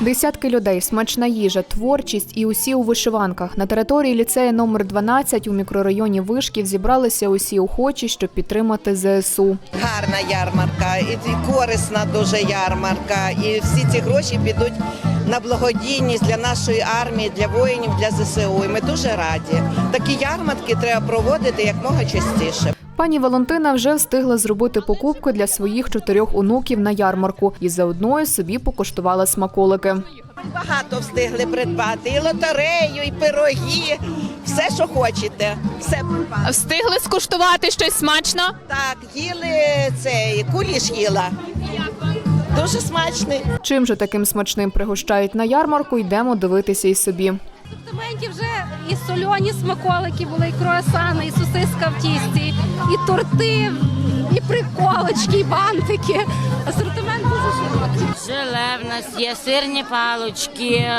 Десятки людей, смачна їжа, творчість і усі у вишиванках. На території ліцею номер 12 у мікрорайоні Вишків зібралися усі охочі, щоб підтримати ЗСУ. гарна ярмарка, і корисна дуже ярмарка. І всі ці гроші підуть на благодійність для нашої армії, для воїнів, для ЗСУ. І ми дуже раді. Такі ярмарки треба проводити якмога частіше. Пані Валентина вже встигла зробити покупки для своїх чотирьох онуків на ярмарку і заодно й собі покуштувала смаколики. Багато встигли придбати і лотерею, і пироги, все, що хочете. Все придбали. Встигли скуштувати щось смачно? Так, їли цей куліш їла. Дуже смачний. Чим же таким смачним пригощають на ярмарку, йдемо дивитися і собі. Асортименті вже і сольоні смаколики були, і круасани, і сосиска в тісті, і торти, і приколочки, і бантики. Асортимент дуже широкий. Желе в нас є, сирні палочки,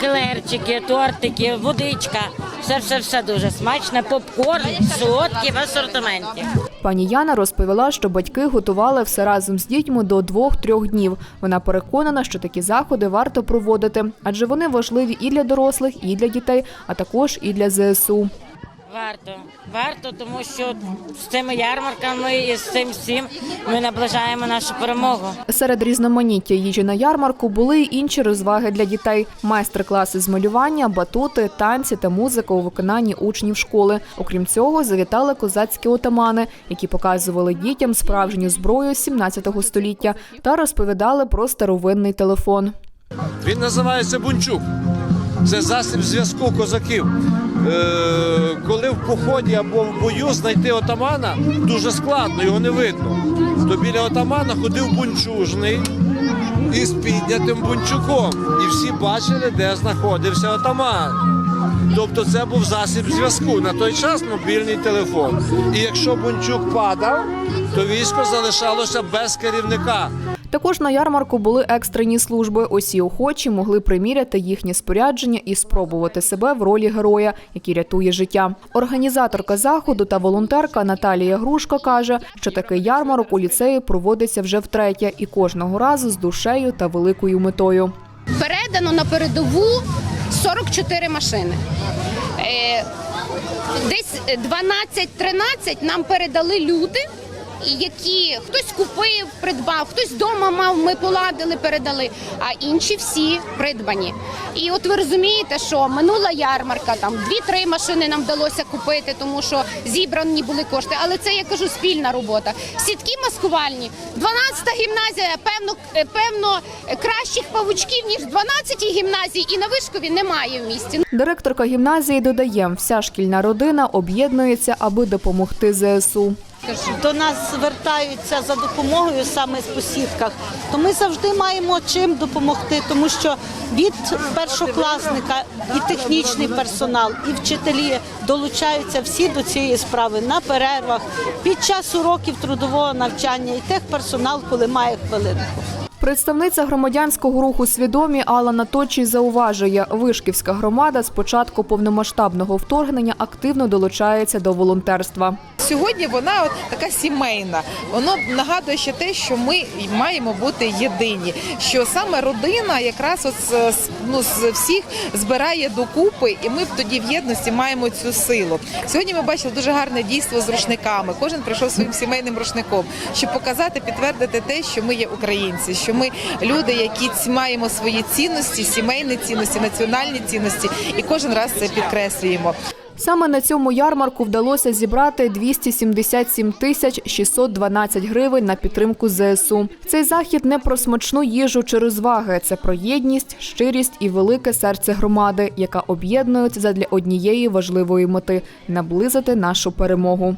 клерчики, тортики, водичка. Все, все, все дуже смачне. Попкорн, солодкі в асортименті. Пані Яна розповіла, що батьки готували все разом з дітьми до двох-трьох днів. Вона переконана, що такі заходи варто проводити, адже вони важливі і для дорослих, і для дітей, а також і для ЗСУ. Варто, варто, тому що з цими ярмарками і з цим всім ми наближаємо нашу перемогу. Серед різноманіття їжі на ярмарку були й інші розваги для дітей: майстер-класи з малювання, батути, танці та музика у виконанні учнів школи. Окрім цього, завітали козацькі отамани, які показували дітям справжню зброю 17 століття та розповідали про старовинний телефон. Він називається бунчук. Це засіб зв'язку козаків. Е, коли в поході або в бою знайти отамана, дуже складно, його не видно. То біля отамана ходив бунчужний із піднятим бунчуком. І всі бачили, де знаходився отаман. Тобто це був засіб зв'язку. На той час мобільний телефон. І якщо бунчук падав, то військо залишалося без керівника. Також на ярмарку були екстрені служби. Усі охочі могли приміряти їхнє спорядження і спробувати себе в ролі героя, який рятує життя. Організаторка заходу та волонтерка Наталія Грушко каже, що такий ярмарок у ліцеї проводиться вже втретє і кожного разу з душею та великою метою. Передано на передову 44 машини. Е, Десь 12-13 нам передали люди, які хтось купив, придбав, хтось вдома мав, ми поладили, передали, а інші всі придбані. І от ви розумієте, що минула ярмарка, там 2-3 машини нам вдалося купити, тому що зібрані були кошти. Але це я кажу спільна робота. Сітки маскувальні, 12-та гімназія, певно, е, певно, кращих павучків ніж в 12-й гімназії, і на вишкові немає в місті. Директорка гімназії додає, вся шкільна родина об'єднується, аби допомогти ЗСУ. До нас звертаються за допомогою саме з посівках, то ми завжди маємо чим допомогти, тому що від першокласника і технічний персонал, і вчителі долучаються всі до цієї справи на перервах, під час уроків трудового навчання і техперсонал, коли має хвилинку. Представниця громадянського руху свідомі Алла Наточій зауважує, Вишківська громада з початку повномасштабного вторгнення активно долучається до волонтерства. Сьогодні вона от така сімейна. Воно нагадує ще те, що ми маємо бути єдині. Що саме родина якраз от ну, з всіх збирає докупи, і ми тоді в єдності маємо цю силу. Сьогодні ми бачили дуже гарне дійство з рушниками. Кожен прийшов своїм сімейним рушником, щоб показати, підтвердити те, що ми є українці, що ми люди, які маємо свої цінності, сімейні цінності, національні цінності, і кожен раз це підкреслюємо. Саме на цьому ярмарку вдалося зібрати 277 тисяч 612 гривень на підтримку ЗСУ. Цей захід не про смачну їжу чи розваги, це про єдність, щирість і велике серце громади, яка об'єднується задля однієї важливої мети наблизити нашу перемогу.